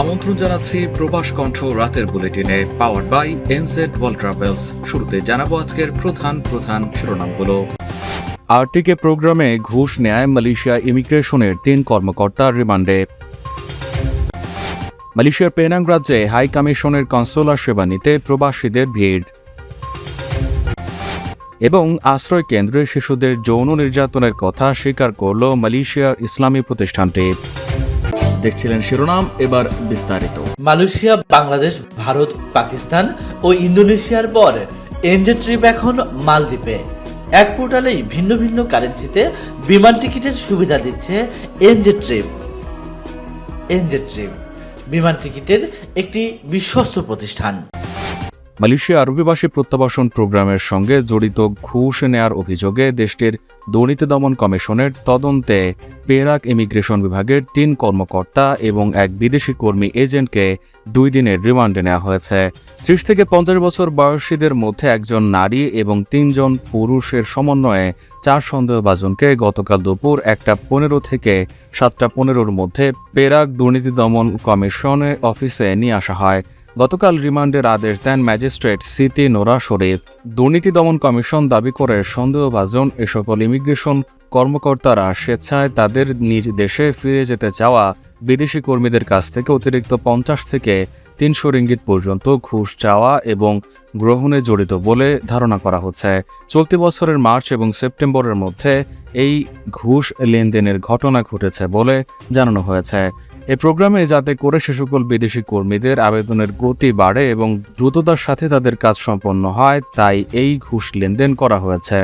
আমন্ত্রণ জানাচ্ছি প্রবাস কণ্ঠ রাতের বুলেটিনে power by NZ world travels শুরুতে জানাব আজকের প্রধান প্রধান শিরোনামগুলো। আরটিকে প্রোগ্রামে ঘুষ নেয় মালয়েশিয়া ইমিগ্রেশনের তিন কর্মকর্তা রিমান্ডে। মালয়েশিয়ার পেনাং রাজ্যে হাই কমিশনের কনসোলার সেবা নিতে প্রবাসীদের ভিড়। এবং আশ্রয় কেন্দ্রে শিশুদের যৌন নির্যাতনের কথা স্বীকার করল মালয়েশিয়ার ইসলামী প্রতিষ্ঠানটি। দেখছিলেন শিরোনাম, এবার বিস্তারিত। মালয়েশিয়া, বাংলাদেশ, ভারত, পাকিস্তান ও ইন্দোনেশিয়ার পর এনজে ট্রিপ এখন মালদ্বীপে। এক পোর্টালেই ভিন্ন ভিন্ন কারেন্সিতে বিমান টিকিটের সুবিধা দিচ্ছে এনজে ট্রিপ। এনজে ট্রিপ, বিমান টিকিটের একটি বিশ্বস্ত প্রতিষ্ঠান। মালয়েশিয়া আরবিবাসী প্রত্যাবাসন প্রোগ্রামের সঙ্গে জড়িত ঘুষ নেয়ার অভিযোগে দেশটির দুর্নীতি দমন কমিশনের তদন্তে পেরাক ইমিগ্রেশন বিভাগের তিন কর্মকর্তা এবং এক বিদেশি কর্মী এজেন্টকে দুই দিনের রিমান্ডে নেওয়া হয়েছে। ত্রিশ থেকে পঞ্চাশ বছর বয়সীদের মধ্যে একজন নারী এবং তিনজন পুরুষের সমন্বয়ে চার সন্দেহভাজনকে গতকাল দুপুর একটা পনেরো থেকে সাতটা পনেরোর মধ্যে পেরাক দুর্নীতি দমন কমিশনের অফিসে নিয়ে আসা হয়। গতকাল রিমান্ডের আদেশ দেন ম্যাজিস্ট্রেট সিতি নোরা শরীফ। দুর্নীতি দমন কমিশন দাবি করে সন্দেহভাজন এ সকল ইমিগ্রেশন কর্মকর্তারা স্বেচ্ছায় তাদের নিজ দেশে ফিরে যেতে চাওয়া বিদেশি কর্মীদের কাছ থেকে অতিরিক্ত পঞ্চাশ থেকে তিনশো রিঙ্গিত পর্যন্ত ঘুষ চাওয়া এবং গ্রহণে জড়িত বলে ধারণা করা হচ্ছে। চলতি বছরের মার্চ এবং সেপ্টেম্বরের মধ্যে এই ঘুষ লেনদেনের ঘটনা ঘটেছে বলে জানানো হয়েছে। এই প্রোগ্রামে যাতে করে সে সকল বিদেশি কর্মীদের আবেদনের গতি বাড়ে এবং দ্রুততার সাথে তাদের কাজ সম্পন্ন হয়, তাই এই ঘুষ লেনদেন করা হয়েছে।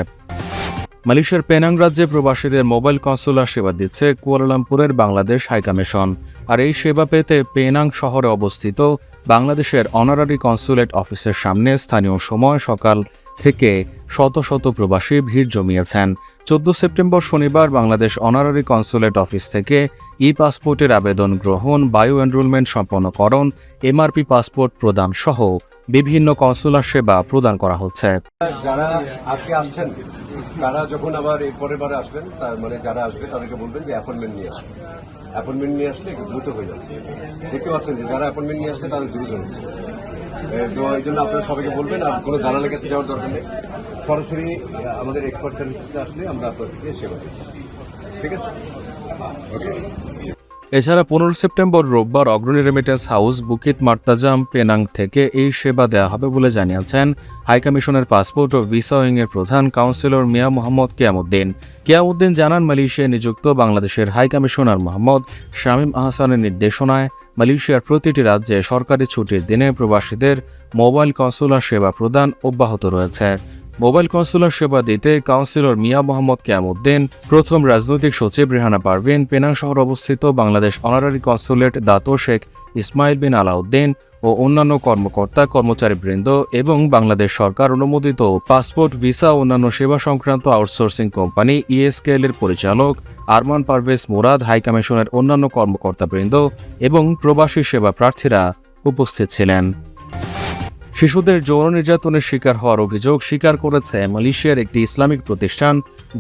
মালয়েশিয়ার পেনাং রাজ্যে প্রবাসীদের মোবাইল কনসুলার সেবা দিচ্ছে কুয়ালালামপুরের বাংলাদেশ হাইকমিশন আর এই সেবা পেতে পেনাং শহরে অবস্থিত বাংলাদেশের অনারারি কনসুলেট অফিসের সামনে স্থানীয় সময় সকাল থেকে শত শত প্রবাসী ভিড় জমিয়েছেন। চোদ্দ সেপ্টেম্বর শনিবার বাংলাদেশ অনারারি কনসুলেট অফিস থেকে ই পাসপোর্টের আবেদন গ্রহণ, বায়ো এনরোলমেন্ট সম্পন্নকরণ, এমআরপি পাসপোর্ট প্রদান সহ বিভিন্ন কনসুলার সেবা প্রদান করা হচ্ছে। যারা আজকে আসছেন, তারা যখন আবার এই পরের বারে আসবেন, তার মানে যারা আসবে, তাদেরকে বলবেন যে অ্যাপয়েন্টমেন্ট নিয়ে আসবে অ্যাপয়েন্টমেন্ট নিয়ে আসলে দ্রুত হয়ে দেখতে পাচ্ছেন যে যারা অ্যাপয়েন্টমেন্ট নিয়ে আসছে, তাদের দ্রুত হচ্ছে। তো জন্য আপনারা সবাইকে বলবেন, আর কোনো দালালের কাছে যাওয়ার দরকার নেই। সরাসরি আমাদের এক্সপার্ট সার্ভিসে আসলে আমরা আপনাদেরকে সেবা ঠিক আছে? এছাড়া পনেরো সেপ্টেম্বর রোববার Agrani remittance house Bukit Mertajam Penang থেকে এই সেবা দেওয়া হবে বলে জানিয়েছেন হাইকমিশনের পাসপোর্ট ও ভিসা উইং এর প্রধান কাউন্সিলর মিয়া মোহাম্মদ কিয়ামুদ্দিন। কিয়ামুদ্দিন জানান মালয়েশিয়ায় নিযুক্ত বাংলাদেশের হাইকমিশনার মোহাম্মদ শামীম আহসানের নির্দেশনায় মালয়েশিয়ার প্রতিটি রাজ্যে সরকারি ছুটির দিনে প্রবাসীদের মোবাইল কনসুলার সেবা প্রদান অব্যাহত রয়েছে। মোবাইল কনসুলার সেবা দিতে কাউন্সিলর মিয়া মোহাম্মদ ক্যামউদ্দিন প্রথম রাজনৈতিক সচিব রেহানা পারভিন, পেনাং শহর অবস্থিত Bangladesh honorary consulate Dato Sheikh Ismail bin Alauddin ও অন্যান্য কর্মকর্তা, কর্মচারীবৃন্দ এবং বাংলাদেশ সরকার অনুমোদিত পাসপোর্ট, ভিসা অন্যান্য সেবা সংক্রান্ত আউটসোর্সিং কোম্পানি ইএসকেএল এর পরিচালক আরমান পারভেজ মোরাদ হাইকমিশনের অন্যান্য কর্মকর্তা বৃন্দ এবং প্রবাসী সেবা প্রার্থীরা উপস্থিত ছিলেন। শিশুদের যৌন নির্যাতনের শিকার হওয়ার অভিযোগ স্বীকার করেছে মালয়েশিয়ার একটি ইসলামিক প্রতিষ্ঠান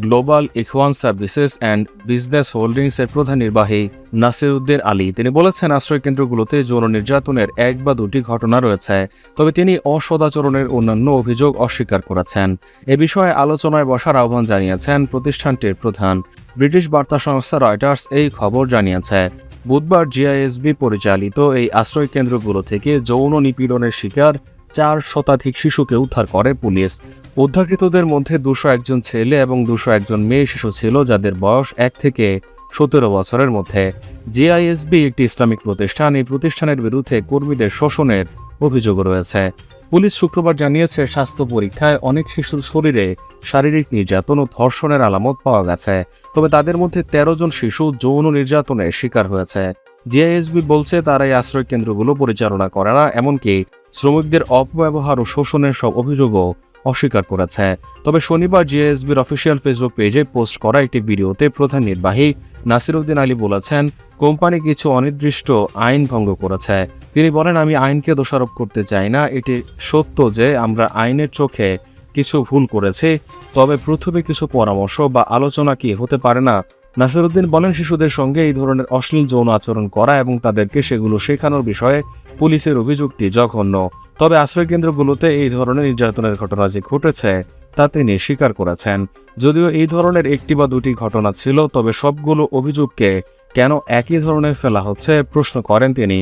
Global Ikhwan Services and Business Holdings এর প্রধান নির্বাহী নাসিরউদ্দিন আলী। তিনি বলেছেন আশ্রয় কেন্দ্রগুলোতে যৌন নির্যাতনের এক বা দুটি ঘটনা রয়েছে, তবে তিনি অসদাচরণের অন্যান্য অভিযোগ অস্বীকার করেছেন। এ বিষয়ে আলোচনায় বসার আহ্বান জানিয়েছেন প্রতিষ্ঠানটির প্রধান। ব্রিটিশ বার্তা সংস্থা রয়টার্স এই খবর জানিয়েছে, বুধবার জিআইএসবি পরিচালিত এই আশ্রয় কেন্দ্রগুলো থেকে যৌন নিপীড়নের শিকার চার শতাধিক শিশুকে উদ্ধার করে পুলিশ। উদ্ধারকৃতদের মধ্যে দুশো একজন ছেলে এবং দুশো একজন মেয়ে শিশু ছিল, যাদের বয়স এক থেকে সতেরো বছরের মধ্যে। জিআইএসবি একটি ইসলামিক প্রতিষ্ঠান। এই প্রতিষ্ঠানের বিরুদ্ধে কর্মীদের শোষণের অভিযোগ রয়েছে। পুলিশ শুক্রবার জানিয়েছে, স্বাস্থ্য পরীক্ষায় অনেক শিশুর শরীরে শারীরিক নির্যাতন ও ধর্ষণের আলামত পাওয়া গেছে। তবে তাদের মধ্যে তেরো জন শিশু যৌন নির্যাতনের শিকার হয়েছে। জিআইএসবি বলছে, তারা এই আশ্রয় কেন্দ্রগুলো পরিচালনা করে না, এমনকি শ্রমিকদের অপব্যবহার ও শোষণের সব অভিযোগও অস্বীকার করেছে। তবে শনিবার জিএসবির অফিসিয়াল ফেসবুক পেজে পোস্ট করা একটি ভিডিওতে প্রধান নির্বাহী নাসিরউদ্দিন আলী বলেছেন, কোম্পানি কিছু অনির্দিষ্ট আইন ভঙ্গ করেছে। তিনি বলেন, আমি আইনকে দোষারোপ করতে চাই না। এটি সত্য যে আমরা আইনের চোখে কিছু ভুল করেছি, তবে প্রথমে কিছু পরামর্শ বা আলোচনা কি হতে পারে না? নাসিরুদ্দিন বলেন, শিশুদের সঙ্গে এই ধরনের অশ্লীল যৌন আচরণ করা এবং তাদেরকে সেগুলো শেখানোর বিষয়ে পুলিশের অভিযোগটি জঘন্য। তবে আশ্রয়কেন্দ্রগুলোতে এই ধরনের নির্যাতনের ঘটনা যে ঘটেছে, তা তিনি স্বীকার করেছেন। যদিও এই ধরনের একটি বা দুটি ঘটনা ছিল, তবে সবগুলো অভিযোগকে কেন একই ধরনের ফেলা হচ্ছে প্রশ্ন করেন তিনি।